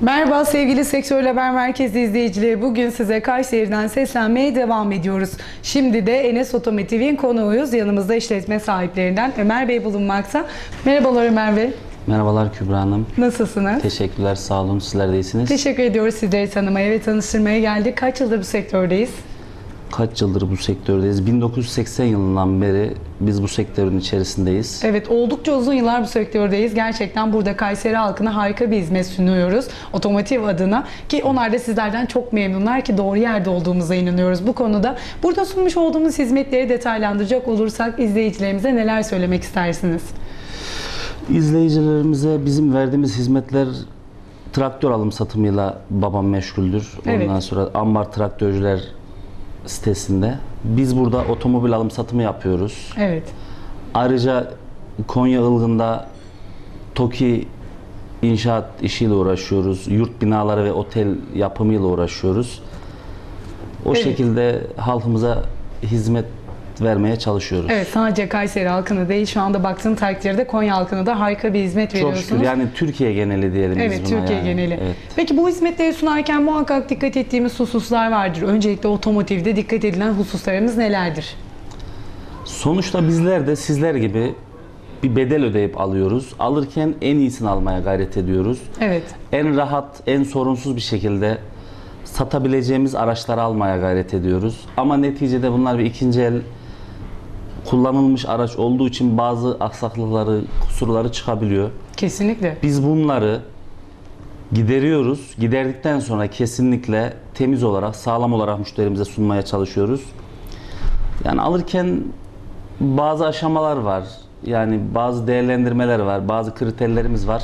Merhaba sevgili Sektör Haber Merkezi izleyicileri. Bugün size Kayseri'den seslenmeye devam ediyoruz. Şimdi de Enes Otomotiv'in konuğuyuz. Yanımızda işletme sahiplerinden Ömer Bey bulunmakta. Merhabalar Ömer Bey. Merhabalar Kübra Hanım. Nasılsınız? Teşekkürler, sağ olun. Sizler de iyisiniz. Teşekkür ediyoruz sizleri tanımaya ve tanıştırmaya geldik. Kaç yıldır bu sektördeyiz? Kaç yıldır bu sektördeyiz? 1980 yılından beri biz bu sektörün içerisindeyiz. Evet oldukça uzun yıllar bu sektördeyiz. Gerçekten burada Kayseri halkına harika bir hizmet sunuyoruz. Otomotiv adına ki onlar da sizlerden çok memnunlar ki doğru yerde olduğumuza inanıyoruz bu konuda. Burada sunmuş olduğumuz hizmetleri detaylandıracak olursak izleyicilerimize neler söylemek istersiniz? İzleyicilerimize bizim verdiğimiz hizmetler traktör alım satımıyla babam meşguldür. Evet. Ondan sonra Ambar Traktörcüler sitesinde. Biz burada otomobil alım satımı yapıyoruz. Evet. Ayrıca Konya Ilgın'da TOKİ inşaat işiyle uğraşıyoruz. Yurt binaları ve otel yapımıyla uğraşıyoruz. O Evet. şekilde halkımıza hizmet vermeye çalışıyoruz. Evet sadece Kayseri halkını değil şu anda baktığım takdirde Konya halkına da harika bir hizmet Çok veriyorsunuz. şükür yani Türkiye geneli diyelim Evet biz buna Türkiye yani. geneli. Evet. Peki bu hizmetleri sunarken muhakkak dikkat ettiğimiz hususlar vardır. Öncelikle otomotivde dikkat edilen hususlarımız nelerdir? Sonuçta bizler de sizler gibi bir bedel ödeyip alıyoruz. Alırken en iyisini almaya gayret ediyoruz. Evet. En rahat, en sorunsuz bir şekilde satabileceğimiz araçları almaya gayret ediyoruz. Ama neticede bunlar bir ikinci el kullanılmış araç olduğu için bazı aksaklıkları, kusurları çıkabiliyor. Kesinlikle. Biz bunları gideriyoruz. Giderdikten sonra kesinlikle temiz olarak, sağlam olarak müşterimize sunmaya çalışıyoruz. Yani alırken bazı aşamalar var. Yani bazı değerlendirmeler var, bazı kriterlerimiz var.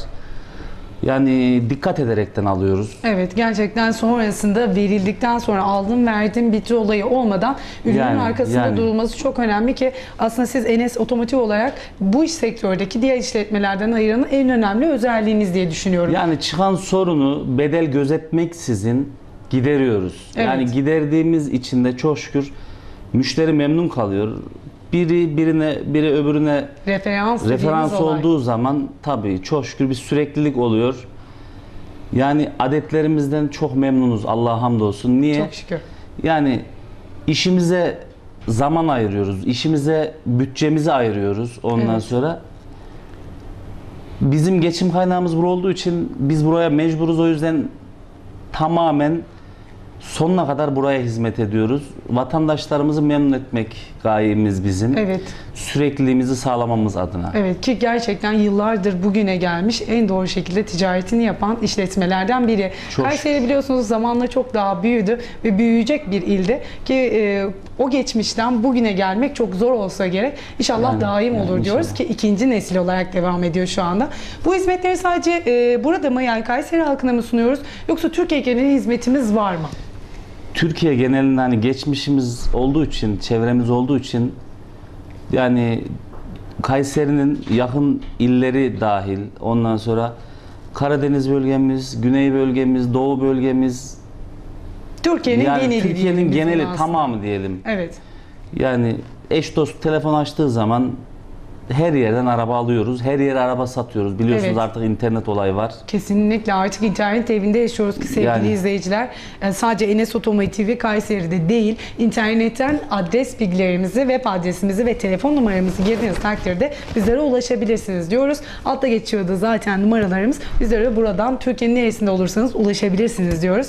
Yani dikkat ederekten alıyoruz. Evet gerçekten sonrasında verildikten sonra aldım verdim bitti olayı olmadan ürünün Yani, arkasında yani. durulması çok önemli ki aslında siz Enes Otomotiv olarak bu iş sektördeki diğer işletmelerden ayıran en önemli özelliğiniz diye düşünüyorum. Yani çıkan sorunu bedel gözetmeksizin gideriyoruz. Evet. Yani giderdiğimiz için de çok şükür müşteri memnun kalıyor. Biri birine, biri öbürüne Referans referans olay. olduğu zaman tabii çok şükür bir süreklilik oluyor. Yani adetlerimizden çok memnunuz Allah'a hamdolsun. Niye? Çok şükür. Yani işimize zaman ayırıyoruz. işimize bütçemizi ayırıyoruz ondan Evet. sonra. Bizim geçim kaynağımız bu olduğu için biz buraya mecburuz o yüzden tamamen sonuna kadar buraya hizmet ediyoruz. Vatandaşlarımızı memnun etmek gayemiz bizim. Evet. Sürekliliğimizi sağlamamız adına. Evet ki gerçekten yıllardır bugüne gelmiş en doğru şekilde ticaretini yapan işletmelerden biri. Çok Kayseri biliyorsunuz zamanla çok daha büyüdü ve büyüyecek bir ilde ki e, o geçmişten bugüne gelmek çok zor olsa gerek. İnşallah Yani, daim yani olur diyoruz inşallah. ki ikinci nesil olarak devam ediyor şu anda. Bu hizmetleri sadece e, burada mı yani Kayseri halkına mı sunuyoruz yoksa Türkiye geneli hizmetimiz var mı? Türkiye genelinde hani geçmişimiz olduğu için, çevremiz olduğu için yani Kayseri'nin yakın illeri dahil, ondan sonra Karadeniz bölgemiz, Güney bölgemiz, Doğu bölgemiz, Türkiye'nin yani geneli Türkiye'nin geneli aslında. tamamı diyelim. Evet. Yani eş dost telefon açtığı zaman her yerden araba alıyoruz, her yere araba satıyoruz. Biliyorsunuz Evet. artık internet olayı var. Kesinlikle artık internet evinde yaşıyoruz ki sevgili Yani. izleyiciler. Yani sadece Enes Otomotiv'i Kayseri'de değil, internetten adres bilgilerimizi, web adresimizi ve telefon numaramızı girdiğiniz takdirde bizlere ulaşabilirsiniz diyoruz. Altta geçiyordu zaten numaralarımız. Bizlere buradan Türkiye'nin neresinde olursanız ulaşabilirsiniz diyoruz.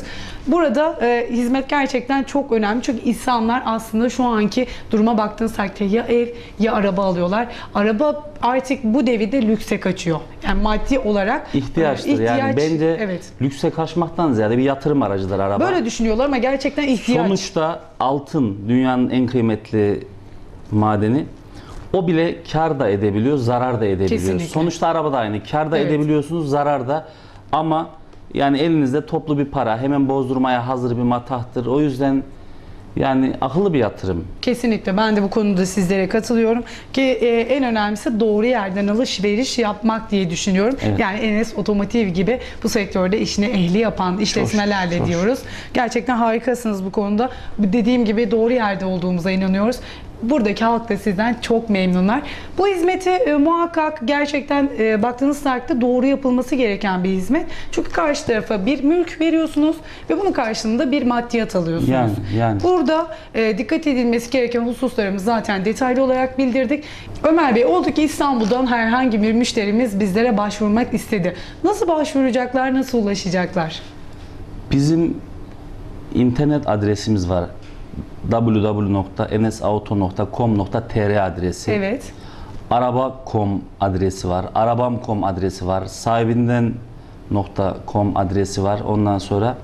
Burada e, hizmet gerçekten çok önemli. Çünkü insanlar aslında şu anki duruma baktığınız takdirde ya ev ya araba alıyorlar. Araba artık bu devirde lükse kaçıyor. Yani maddi olarak İhtiyaçtır e, ihtiyaç- yani bence evet. lükse kaçmaktan ziyade bir yatırım aracıdır araba. Böyle düşünüyorlar ama gerçekten ihtiyaç. Sonuçta altın dünyanın en kıymetli madeni. O bile kar da edebiliyor, zarar da edebiliyor. Kesinlikle. Sonuçta araba da aynı. Kar da Evet. edebiliyorsunuz, zarar da. Ama yani elinizde toplu bir para, hemen bozdurmaya hazır bir matahtır. O yüzden yani akıllı bir yatırım. Kesinlikle ben de bu konuda sizlere katılıyorum ki e, en önemlisi doğru yerden alışveriş yapmak diye düşünüyorum. Evet. Yani Enes Otomotiv gibi bu sektörde işini ehli yapan işletmelerle çok diyoruz. Gerçekten harikasınız bu konuda. Dediğim gibi doğru yerde olduğumuza inanıyoruz. Buradaki halk da sizden çok memnunlar. Bu hizmeti e, muhakkak gerçekten e, baktığınız takdirde doğru yapılması gereken bir hizmet. Çünkü karşı tarafa bir mülk veriyorsunuz ve bunun karşılığında bir maddiyat alıyorsunuz. Yani, yani. Burada e, dikkat edilmesi gereken hususlarımızı zaten detaylı olarak bildirdik. Ömer Bey oldu ki İstanbul'dan herhangi bir müşterimiz bizlere başvurmak istedi. Nasıl başvuracaklar, nasıl ulaşacaklar? Bizim internet adresimiz var. www.nsauto.com.tr adresi. Evet. Araba.com adresi var. Arabam.com adresi var. Sahibinden.com adresi var. Ondan sonra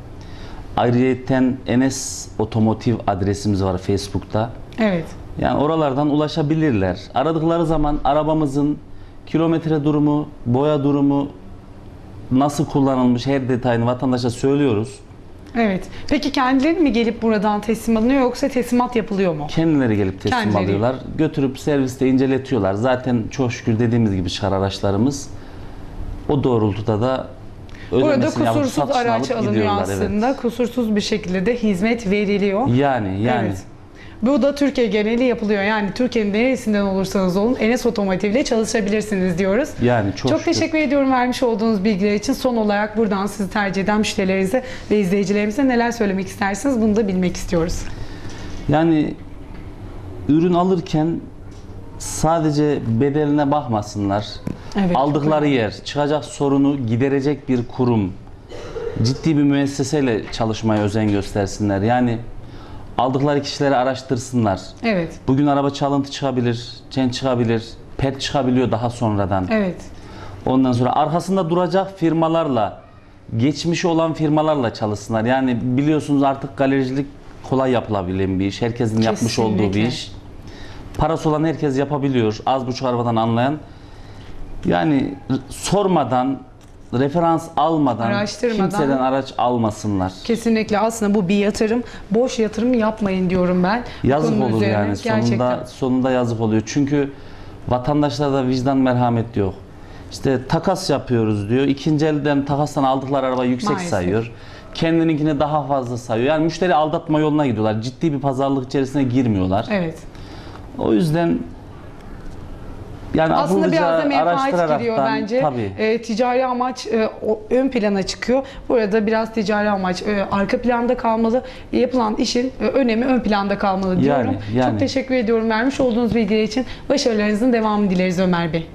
ayrıyeten Enes Otomotiv adresimiz var Facebook'ta. Evet. Yani oralardan ulaşabilirler. Aradıkları zaman arabamızın kilometre durumu, boya durumu, nasıl kullanılmış her detayını vatandaşa söylüyoruz. Evet. Peki kendileri mi gelip buradan teslim alınıyor yoksa teslimat yapılıyor mu? Kendileri gelip teslim Kendileri. alıyorlar. Götürüp serviste inceletiyorlar. Zaten çok şükür dediğimiz gibi çıkar araçlarımız. O doğrultuda da Burada ödemesini yapıp kusursuz satışını araç alıp alınıyor gidiyorlar, aslında. Kusursuz bir şekilde de hizmet veriliyor. Evet. Yani yani Evet. Bu da Türkiye geneli yapılıyor. Yani Türkiye'nin neresinden olursanız olun Enes Otomotiv ile çalışabilirsiniz diyoruz. yani çok, Çok, şükür. teşekkür ediyorum vermiş olduğunuz bilgiler için. Son olarak buradan sizi tercih eden müşterilerinize ve izleyicilerimize neler söylemek istersiniz bunu da bilmek istiyoruz. Yani ürün alırken sadece bedeline bakmasınlar. Evet, Aldıkları yer, çıkacak sorunu giderecek bir kurum, ciddi bir müesseseyle çalışmaya özen göstersinler. Yani aldıkları kişileri araştırsınlar. Evet. Bugün araba çalıntı çıkabilir, çen çıkabilir, pet çıkabiliyor daha sonradan. Evet. Ondan sonra arkasında duracak firmalarla, geçmişi olan firmalarla çalışsınlar. Yani biliyorsunuz artık galericilik kolay yapılabilen bir iş. Herkesin yapmış olduğu bir Kesinlikle. iş. Parası olan herkes yapabiliyor. Az buçuk arabadan anlayan. Yani sormadan, referans almadan, Araştırmadan. kimseden araç almasınlar. Kesinlikle aslında bu bir yatırım. Boş yatırım yapmayın diyorum ben. Bu Yazık konunun olur üzerine. yani. Sonunda sonunda yazık oluyor. Çünkü vatandaşlarda vicdan merhamet yok. İşte takas yapıyoruz diyor. İkinci elden takastan aldıkları araba yüksek Maalesef. sayıyor. Kendininkini daha fazla sayıyor. Yani müşteri aldatma yoluna gidiyorlar. Ciddi bir pazarlık içerisine girmiyorlar. Evet. O yüzden yani Aslında biraz da menfaat giriyor bence. Tabii. E, ticari amaç e, o, ön plana çıkıyor. Burada biraz ticari amaç e, arka planda kalmalı. Yapılan işin e, önemi ön planda kalmalı diyorum. Yani, yani. Çok teşekkür ediyorum vermiş olduğunuz bilgiler için. Başarılarınızın devamını dileriz Ömer Bey.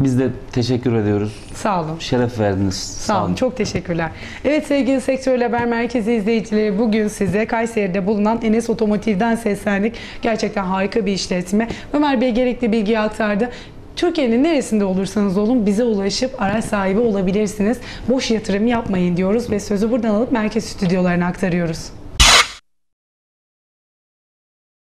Biz de teşekkür ediyoruz. Sağ olun. Şeref verdiniz. Sağ olun. Çok teşekkürler. Evet sevgili Sektör Haber Merkezi izleyicileri bugün size Kayseri'de bulunan Enes Otomotiv'den seslendik. Gerçekten harika bir işletme. Ömer Bey gerekli bilgiyi aktardı. Türkiye'nin neresinde olursanız olun bize ulaşıp araç sahibi olabilirsiniz. Boş yatırım yapmayın diyoruz ve sözü buradan alıp merkez stüdyolarına aktarıyoruz.